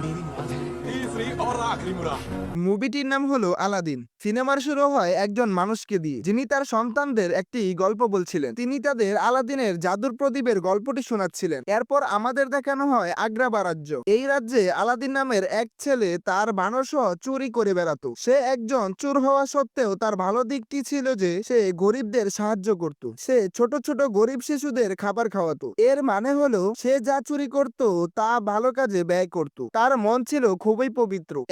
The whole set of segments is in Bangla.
meeting was. মুভিটির নাম হলো আলাদিন। সিনেমার শুরু হয় একজন মানুষকে দিয়ে, যিনি তার সন্তানদের একটি গল্প বলছিলেন। তিনি তাদের আলাদিনের জাদুর প্রদীপের গল্পটি শোনাচ্ছিলেন। এরপর আমাদের দেখানো হয় আগ্রাবা রাজ্য। এই রাজ্যে আলাদিন নামের এক ছেলে তার বানসহ চুরি করে বেড়াতো। সে একজন চোর হওয়া সত্ত্বেও তার ভালো দিকটি ছিল যে, সে গরিবদের সাহায্য করত। সে ছোট ছোট গরিব শিশুদের খাবার খাওয়াতো। এর মানে হলো, সে যা চুরি করত, তা ভালো কাজে ব্যয় করত। তার মন ছিল খুবই পবিত্র।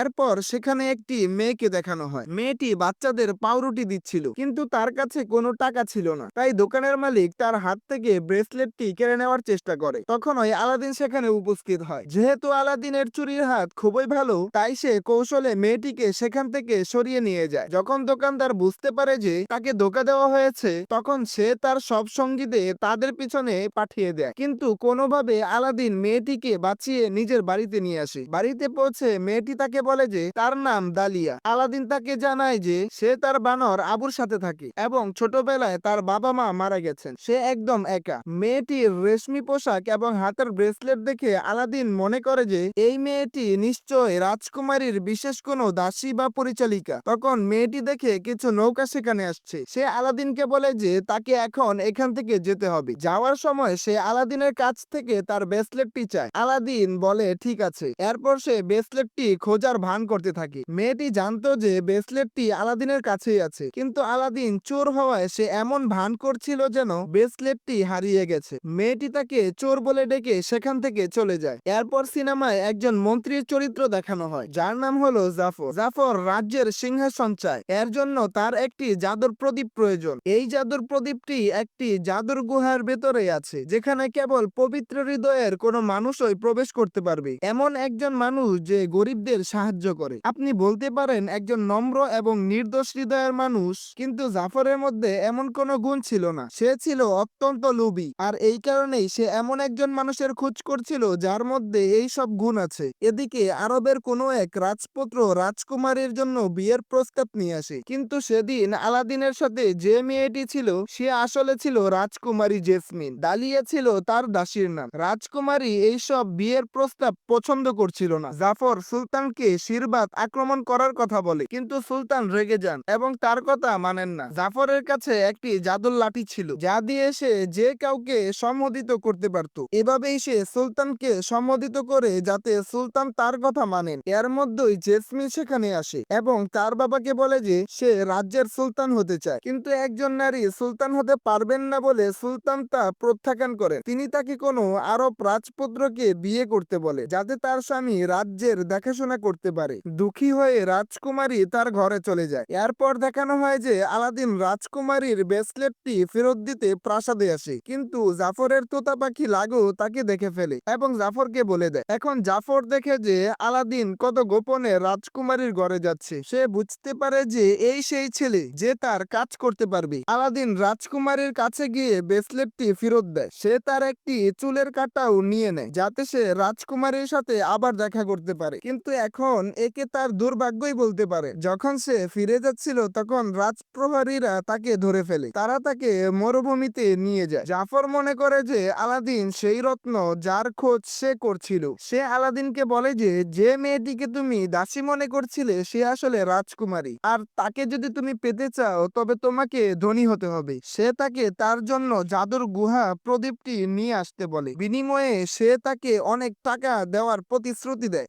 এরপর সেখানে একটি মেয়েকে দেখানো হয়। মেয়েটি বাচ্চাদের পাউরুটি দিচ্ছিল, কিন্তু তার কাছে কোনো টাকা ছিল না। তাই দোকানের মালিক তার হাত থেকে ব্রেসলেটটি কেড়ে নেওয়ার চেষ্টা করে। তখন ওই আলাদিন সেখানে উপস্থিত হয়। যেহেতু আলাদিনের চুরির হাত খুবই ভালো, তাই সে কৌশলে মেয়েটিকে সেখান থেকে সরিয়ে নিয়ে যায়। যখন দোকানদার বুঝতে পারে যে তাকে ধোকা দেওয়া হয়েছে, তখন সে তার সব সঙ্গীদের তাদের পিছনে পাঠিয়ে দেয়। কিন্তু কোনোভাবে আলাদিন মেয়েটিকে বাঁচিয়ে নিজের বাড়িতে নিয়ে আসে। বাড়িতে পৌঁছে মেয়েটি তাকে বলে যে, তার নাম দালিয়া। আলাদিন তাকে জানায় যে, সে তার বানর আবুর সাথে থাকে এবং ছোটবেলায় তার বাবা মা মারা গেছেন। সে একদম একা। মেয়েটির রেশমি পোশাক এবং হাতের ব্রেসলেট দেখে আলাদিন মনে করে যে, এই মেয়েটি নিশ্চয় রাজকুমারীর বিশেষ কোনো দাসী বা পরিচালিকা। তখন মেয়েটি দেখে কিছু নৌকা সেখানে আসছে। সে আলাদিনকে বলে যে, তাকে এখন এখান থেকে যেতে হবে। যাওয়ার সময় সে আলাদিনের কাছ থেকে তার ব্রেসলেটটি চায়। আলাদিন বলে, ঠিক আছে। এরপর সে ব্রেসলেটটি খোঁজার ভান করতে থাকে। মেয়েটি জানতো যে ব্রেসলেটটি আলাদিনের কাছেই আছে, কিন্তু আলাদিন চোর হওয়ায় সে এমন ভান করছিল যেন ব্রেসলেটটি হারিয়ে গেছে। মেয়েটি তাকে চোর বলে ডেকে সেখান থেকে চলে যায়। এরপর সিনেমায় একজন মন্ত্রীর চরিত্র দেখানো হয়, যার নাম হলো জাফর। জাফর রাজ্যের সিংহাসন চায়। এর জন্য তার একটি জাদুর প্রদীপ প্রয়োজন। এই জাদুর প্রদীপটি একটি জাদুর গুহার ভেতরে আছে, যেখানে কেবল পবিত্র হৃদয়ের কোনো মানুষই প্রবেশ করতে পারবে। এমন একজন মানুষ যে গরিবদের সাহায্য করে। আপনি বলতে পারেন একজন নম্র এবং নির্দোষ হৃদয়ের মানুষ, কিন্তু জাফরের মধ্যে এমন কোনো গুণ ছিল না। সে ছিল অত্যন্ত লোভী, আর এই কারণেই সে এমন একজন মানুষের খোঁজ করছিল যার মধ্যে এই সব গুণ আছে। এদিকে আরবের কোনো এক রাজপুত্র রাজকুমারীর জন্য বিয়ের প্রস্তাব নিয়ে আসে, কিন্তু সেদিন আলাদিনের সাথে যে মেয়েটি ছিল, সে আসলে ছিল রাজকুমারী জেসমিন। ডালিয়া ছিল তার দাসীর নাম। রাজকুমারী এইসব বিয়ের প্রস্তাব পছন্দ করছিল না। জাফর সুলতানকে শিরবাদ আক্রমণ করার কথা বলে, কিন্তু সুলতান রেগে যান এবং তার কথা মানেন না। জাফরের কাছে একটি জাদুর লাঠি ছিল, যা দিয়ে সে যে কাউকে সম্মোদিত করতে পারত। এভাবেই সে সুলতানকে সম্মোদিত করে যাতে সুলতান তার কথা মানেন। এর মধ্যেই জেসমিন সেখানে আসে এবং তার বাবাকে বলে যে, সে রাজ্যের সুলতান হতে চায়। কিন্তু একজন নারী সুলতান হতে পারবেন না বলে সুলতান তা প্রত্যাখ্যান করে তিনি তাকে কোনো আরব রাজপুত্রকে বিয়ে করতে বলে, যাতে তার স্বামী রাজ্যের দেখাশোনা করতে পারে। দুঃখী হয়ে রাজকুমারী তার ঘরে চলে যায়। এরপর দেখানো হয় যে আলাদিন রাজকুমারীর ব্রেসলেটটি ফেরত দিতে প্রাসাদে আসে। কিন্তু জাফরের তোতা পাখি লাগু তাকে দেখে ফেলে এবং জাফরকে বলে দেয়। এখন জাফর দেখে যে আলাদিন কত গোপনে রাজকুমারীর ঘরে যাচ্ছে। সে বুঝতে পারে যে এই সেই ছেলে যে তার কাজ করতে পারবে। আলাদিন রাজকুমারীর কাছে গিয়ে ব্রেসলেটটি ফেরত দেয়। সে তার একটি চুলের কাটাও নিয়ে নেয়, যাতে সে রাজকুমারীর সাথে আবার দেখা করতে পারে। কিন্তু এখন একে তার দুর্ভাগ্যই বলতে পারে। যখন সে ফিরে যাচ্ছিল, তখন রাজপ্রহরীরা তাকে ধরে ফেলে। তারা তাকে মরুভূমিতে নিয়ে যায়। জাফর মনে করে যে আলাদিন সেই রত্ন যার খোঁজ সে করছিল। সে আলাদিনকে বলে যে যে মেয়েটিকে তুমি দাসী মনে করছিলে, সে আসলে রাজকুমারী। আর তাকে যদি তুমি পেতে চাও, তবে তোমাকে ধনী হতে হবে। সে তাকে তার জন্য জাদুর গুহা প্রদীপটি নিয়ে আসতে বলে। বিনিময়ে সে তাকে অনেক টাকা দেওয়ার প্রতিশ্রুতি দেয়।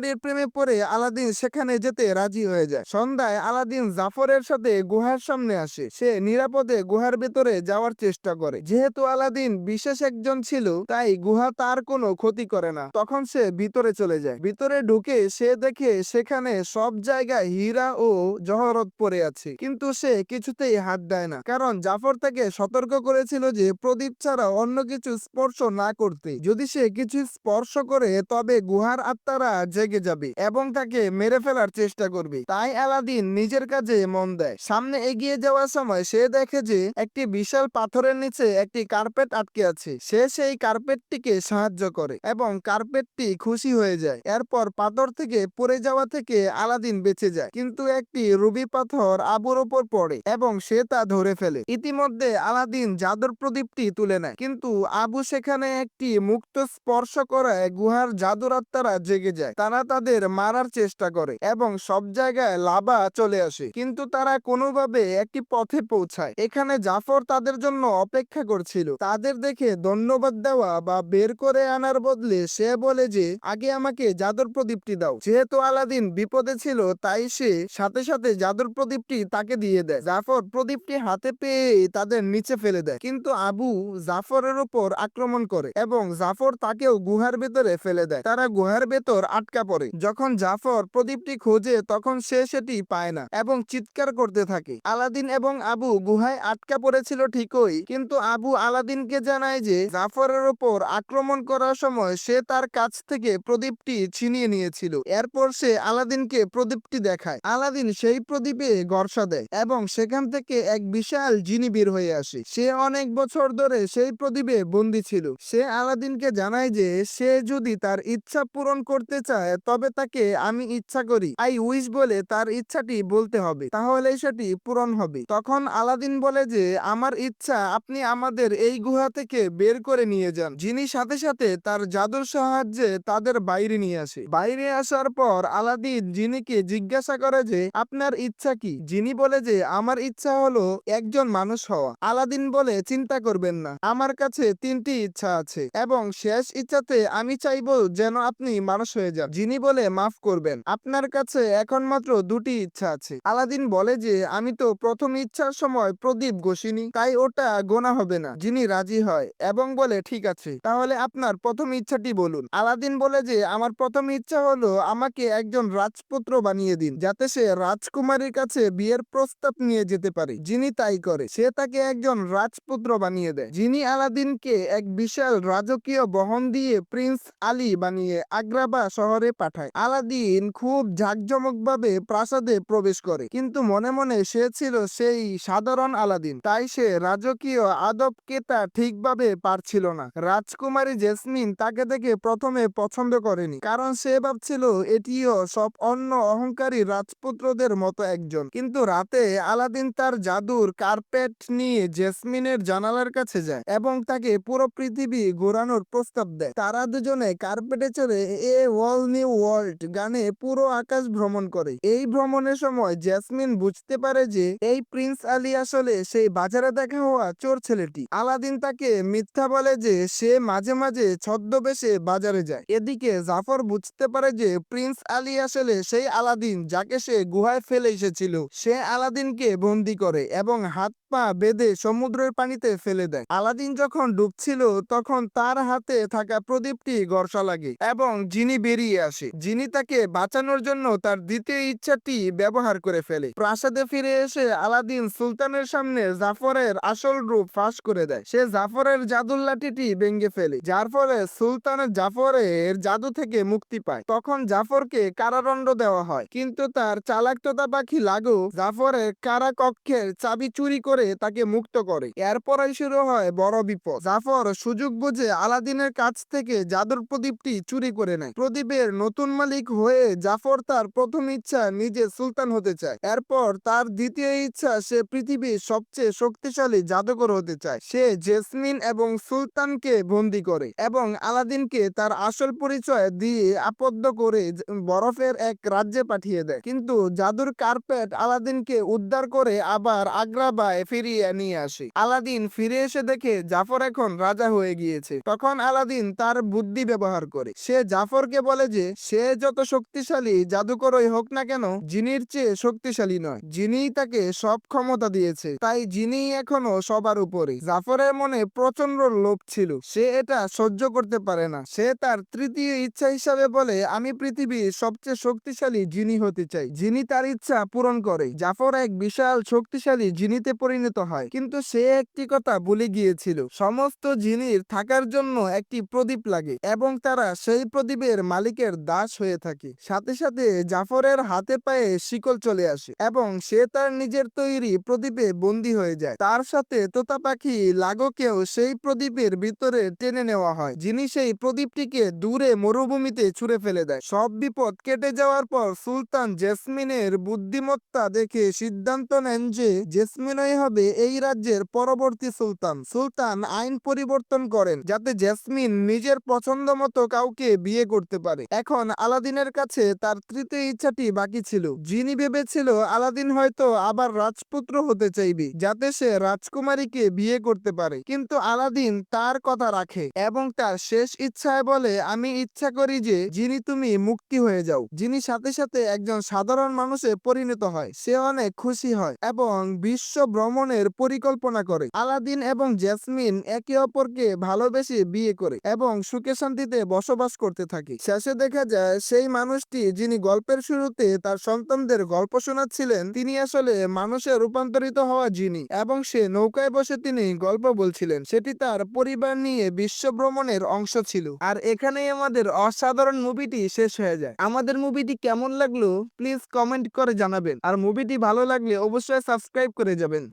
রাজকুমারীর প্রেমে পড়ে আলাদিন সেখানে যেতে রাজি হয়ে যায়। সন্ধ্যায় আলাদিন জাফরের সাথে গুহার সামনে আসে। সে নিরাপদে গুহার ভেতরে যাওয়ার চেষ্টা করে। যেহেতু আলাদিন বিশেষ একজন ছিল, তাই গুহা তার কোনো ক্ষতি করে না। তখন সে ভিতরে চলে যায়। ভিতরে ঢুকে সে দেখে সেখানে সব জায়গায় হীরা ও জহরত পড়ে আছে। কিন্তু সে কিছুতেই হাত দেয় না। কারণ জাফর তাকে সতর্ক করেছিল যে প্রদীপ ছাড়া অন্য কিছু স্পর্শ না করতে। যদি সে কিছু স্পর্শ করে, তবে গুহার আত্মারা জেগে রেগে যাবে এবং তাকে মেরে ফেলার চেষ্টা করবে। তাই আলাদিন নিজের কাজে মন দেয়। সামনে এগিয়ে যাওয়ার সময় সে দেখে যে একটি বিশাল পাথরের নিচে একটি কার্পেট আটকে আছে। সে সেই কার্পেটটিকে সাহায্য করে এবং কার্পেটটি খুশি হয়ে যায়। এরপর পাথর থেকে পড়ে যাওয়া থেকে আলাদিন বেঁচে যায়। কিন্তু একটি রুবি পাথর আবুর ওপর পড়ে এবং সে তা ধরে ফেলে। ইতিমধ্যে আলাদিন জাদুর প্রদীপটি তুলে নেয়। কিন্তু আবু সেখানে একটি মুক্ত স্পর্শ করায় গুহার জাদুর আত্মারা জেগে যায়। তারা তাদের মারার চেষ্টা করে এবং সব জায়গায় লাভা চলে আসে। কিন্তু তারা কোনোভাবে একটি পথে পৌঁছায়। এখানে জাফর তাদের জন্য অপেক্ষা করছিল। তাদের দেখে ধন্যবাদ দেওয়া বা বের করে আনার বদলে সে বলে যে, আগে আমাকে জাদুর প্রদীপটি দাও। যেহেতু আলাদিন বিপদে ছিল, তাই সে সাথে সাথে জাদুর প্রদীপটি তাকে দিয়ে দেয়। জাফর প্রদীপটি হাতে পেয়ে তাদের নিচে ফেলে দেয়। কিন্তু আবু জাফরের উপর আক্রমণ করে এবং জাফর তাকেও গুহার ভেতরে ফেলে দেয়। তারা গুহার ভেতর আটকা পড়ে। যখন জাফর প্রদীপটি খোঁজে, তখন সে সেটি পায় না এবং চিৎকার করতে থাকে। আলাদিন এবং আবু গুহায় আটকা পড়েছিল ঠিকই, কিন্তু আবু আলাদিনকে জানায় যে, জাফরের উপর আক্রমণ করার সময় সে তার কাছ থেকে প্রদীপটি ছিনিয়ে নিয়েছিল। এরপর সে আলাদিনকে প্রদীপটি দেখায়। আলাদিন সেই প্রদীপে গর্ষা দেয় এবং সেখান থেকে এক বিশাল জিনি বের হয়ে আসে। সে অনেক বছর ধরে সেই প্রদীপে বন্দী ছিল। সে আলাদিনকে জানায় যে, সে যদি তার ইচ্ছা পূরণ করতে চায় তবে তাকে আমি ইচ্ছা করি। আই উইশ বলে তার ইচ্ছাটি বলতে হবে। তাহলে সেটি পূরণ হবে। তখন আলাদিন বলে যে, আমার ইচ্ছা, আপনি আমাদের এই গুহা থেকে বের করে নিয়ে যান, যিনি সাথে সাথে তার জাদুর সাহায্যে তাদের বাইরে নিয়ে আসে। বাইরে আসার পর আলাদিন জিনিকে জিজ্ঞাসা করে যে, আপনার ইচ্ছা কি? যিনি বলে যে, আমার ইচ্ছা হলো একজন মানুষ হওয়া। আলাদিন বলে, চিন্তা করবেন না, আমার কাছে তিনটি ইচ্ছা আছে এবং শেষ ইচ্ছাতে আমি চাইব যেন আপনি মানুষ হয়ে যান। যিনি বলে মাফ করবেন। আপনার কাছে এখন মাত্র দুটি ইচ্ছা আছে। আলাদিন বলে যে, আমি তো প্রথম ইচ্ছার সময় প্রদীপ ঘষিনি, তাই ওটা গোনা হবে না, যিনি রাজি হয়। এবং বলে, ঠিক আছে, তাহলে আপনার প্রথম ইচ্ছাটি বলুন। আলাদিন বলে যে, আমার প্রথম ইচ্ছা হলো আমাকে একজন রাজপুত্র বানিয়ে দিন, যাতে সে রাজকুমারীর কাছে বিয়ের প্রস্তাব নিয়ে যেতে পারে। যিনি তাই করে, সে তাকে একজন রাজপুত্র বানিয়ে দেয়। যিনি আলাদিনকে এক বিশাল রাজকীয় বহন দিয়ে প্রিন্স আলী বানিয়ে আগ্রাবা শহরে পাঠায়। আলাদিন খুব জাঁকজমকভাবে প্রাসাদে প্রবেশ করে। কিন্তু মনে মনে সে ছিল সেই সাধারণ আলাদিন। তাই সে রাজকীয় আদবকে তা ঠিকভাবে পারছিল না। রাজকুমারী জেসমিন তাকে দেখে প্রথমে পছন্দ করেনি। কারণ সে ভাবছিল, এটিও সব অন্য অহংকারী রাজপুত্রদের মতো একজন। কিন্তু রাতে আলাদিন তার জাদুর কার্পেট নিয়ে জেসমিনের জানালার কাছে যায় এবং তাকে পুরো পৃথিবী ঘোরানোর প্রস্তাব দেয়। তারা দুজনে কার্পেটে চড়ে এ ওয়াল নিউ ওয়ার্ল্ড গানে পুরো আকাশ ভ্রমণ করে। এই ভ্রমণের সময় জেসমিন বুঝতে পারে যে এই প্রিন্স আলী আসলে সেই বাজারে দেখা হওয়া চোর ছেলেটি। আলাদিন তাকে মিথ্যা বলে যে সে মাঝে মাঝে ছদ্মবেশে বাজারে যায়। এদিকে জাফর বুঝতে পারে যে প্রিন্স আলী আসলে সেই আলাদিন যাকে সে গুহায় ফেলে এসেছিল। সে আলাদিনকে বন্দি করে এবং হাত পা বেঁধে সমুদ্রের পানিতে ফেলে দেয়। আলাদিন যখন ডুবছিল, তখন তার হাতে থাকা প্রদীপটি গর্ষা লাগে এবং জিনি বেরিয়ে আসে জিনি তাকে বাঁচানোর জন্য তার দ্বিতীয় ইচ্ছাটি ব্যবহার করে ফেলে। প্রাসাদে ফিরে এসে আলাদিন সুলতানের সামনে জাফরের আসল রূপ ফাঁস করে দেয়। সে জাফরের জাদুর লাঠিটি ভেঙে ফেলে, যার ফলে সুলতানের জাফরের জাদু থেকে মুক্তি পায়। তখন জাফরকে কারাদণ্ড দেওয়া হয়, কিন্তু তার চালাকততা পাখি লাগু জাফরের কারা কক্ষের চাবি চুরি করে তাকে মুক্ত করে। এরপরই শুরু হয় বড় বিপদ, জাফর সুযোগ বুঝে আলাদিনের কাছ থেকে জাদুর প্রদীপটি চুরি করে নেয়। প্রদীপের নতুন মালিক হয়ে জাফর তার প্রথম ইচ্ছা নিজে সুলতান হতে চায়। এরপর তার দ্বিতীয় ইচ্ছা সে পৃথিবীর সবচেয়ে শক্তিশালী জাদুকর হতে চায়। সে জেসমিন এবং সুলতানকে বন্দি করে এবং আলাদিনকে তার আসল পরিচয় দিয়ে আপদ্দ করে বরফের এক রাজ্যে পাঠিয়ে দেয়। কিন্তু জাদুর কার্পেট আলাদিনকে উদ্ধার করে আবার আগ্রাবায় ফিরিয়ে নিয়ে আসে। আলাদিন ফিরে এসে দেখে জাফর এখন রাজা হয়ে গিয়েছে। তখন আলাদিন তার বুদ্ধি ব্যবহার করে। সে জাফরকে বলে যে, সে যত শক্তিশালী জাদুকরই হোক না কেন, জিনির চেয়ে শক্তিশালী নয়। যিনি তাকে সব ক্ষমতা দিয়েছে। তাই যিনি এখনও সবার উপরে। জাফরের মনে প্রচণ্ড লোভ ছিল। সে এটা সহ্য করতে পারে না। সে তার তৃতীয় ইচ্ছা হিসাবে বলে, আমি পৃথিবীর সবচেয়ে শক্তিশালী জিনি হতে চাই। যিনি তার ইচ্ছা পূরণ করে। জাফর এক বিশাল শক্তিশালী জিনিতে পরিণত পরিণত হয়। কিন্তু সে একটি কথা ভুলে গিয়েছিল। সমস্ত জিনির থাকার জন্য একটি প্রদীপ লাগে এবং তারা সেই প্রদীপের মালিকের দাস হয়ে থাকে। সাথে সাথে জাফরের হাতে পায়ে শিকল চলে আসে এবং সে তার নিজের তৈরি প্রদীপে বন্দী হয়ে যায়। তার সাথে তোতা পাখি লাগোকেও সেই প্রদীপের ভিতরে টেনে নেওয়া হয়। যিনি সেই প্রদীপটিকে দূরে মরুভূমিতে ছুঁড়ে ফেলে দেয়। সব বিপদ কেটে যাওয়ার পর সুলতান জেসমিনের বুদ্ধিমত্তা দেখে সিদ্ধান্ত নেন যে জেসমিনই হবে এই রাজ্যের পরবর্তী সুলতান। সুলতান আইন পরিবর্তন করেন, যাতে জেসমিন নিজের পছন্দ মতো কাউকে বিয়ে করতে পারে। এখন আলাদিনের কাছে তার তৃতীয় ইচ্ছাটি বাকি ছিল। যিনি ভেবেছিল আলাদিন হয়তো আবার রাজপুত্র হতে চাইবে, যাতে সে রাজকুমারীকে বিয়ে করতে পারে। কিন্তু আলাদিন তার কথা রাখে এবং তার শেষ ইচ্ছায় বলে, আমি ইচ্ছা করি যে, যিনি তুমি মুক্তি হয়ে যাও। যিনি সাথে সাথে একজন সাধারণ মানুষে পরিণত হয়, সে অনেক খুশি হয় এবং বিশ্ব ভ্রমণের পরিকল্পনা করে। আলাদিন এবং জেসমিন একে অপরকে ভালোবেসে বিয়ে করে এবং সুখে শান্তিতে বসবাস করতে থাকে। শেষে দেখা যায়, সেই মানুষটি যিনি গল্পের শুরুতে তার সন্তানদের গল্প শোনাচ্ছিলেন, তিনি আসলে মানুষে রূপান্তরিত হওয়া যিনি এবং সে নৌকায় বসে তিনি গল্প বলছিলেন। সেটি তার পরিবার নিয়ে বিশ্ব ভ্রমণের অংশ ছিল। আর এখানেই আমাদের অসাধারণ মুভিটি শেষ হয়ে যায়। আমাদের মুভিটি কেমন লাগল, প্লিজ কমেন্ট করে জানাবেন। আর মুভিটি ভালো লাগলে অবশ্যই সাবস্ক্রাইব করে যাবেন।